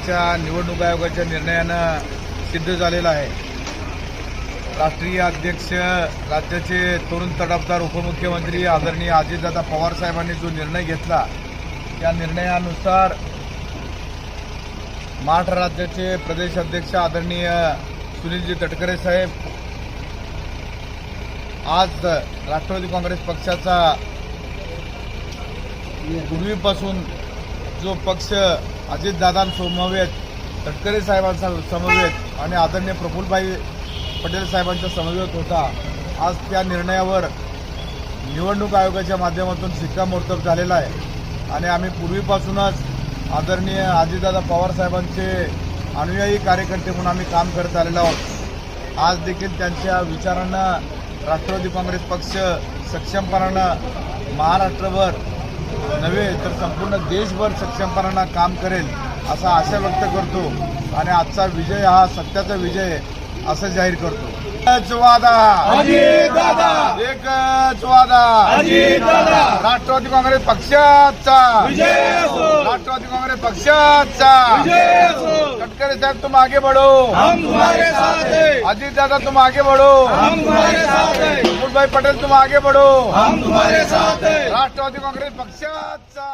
आजच्या निवडणूक आयोगाच्या निर्णयानं सिद्ध झालेला आहे. राष्ट्रीय अध्यक्ष राज्याचे तरुण तडफदार उपमुख्यमंत्री आदरणीय अजितदादा पवार साहेबांनी जो निर्णय घेतला त्या निर्णयानुसार महाराष्ट्र राज्याचे प्रदेश अध्यक्ष आदरणीय सुनीलजी तटकरे साहेब आज राष्ट्रवादी काँग्रेस पक्षाचा पूर्वीपासून जो पक्ष अजितदादांसमवेत तटकरे साहेबांचा समवेत आणि आदरणीय प्रफुल्लभाई पटेल साहेबांच्या समवेत होता. आज त्या निर्णयावर निवडणूक आयोगाच्या माध्यमातून शिक्कामोर्तब झालेला आहे. आणि आम्ही पूर्वीपासूनच आदरणीय अजितदादा पवार साहेबांचे अनुयायी कार्यकर्ते म्हणून आम्ही काम करत आलेलो आहोत. आज देखील त्यांच्या विचारांना राष्ट्रवादी काँग्रेस पक्ष सक्षमपणानं महाराष्ट्रभर नव्हे तर संपूर्ण देशभर सक्षमपणानं काम करेल असा आशा व्यक्त करतो. आणि आजचा विजय हा सत्याचा विजय असं जाहीर करतो. एकच वादा. एकच वादा. राष्ट्रवादी काँग्रेस पक्षाचा. राष्ट्रवादी काँग्रेस पक्षाचा. तटकरे साहेब तुम आगे बढ़ो. हम तुम्हारे साथ हैं. अजीत दादा तुम आगे बढ़ो. भाई पटेल तुम आगे बढ़ो। हम तुम्हारे साथ हैं। राष्ट्रवादी काँग्रेस पक्षाचा।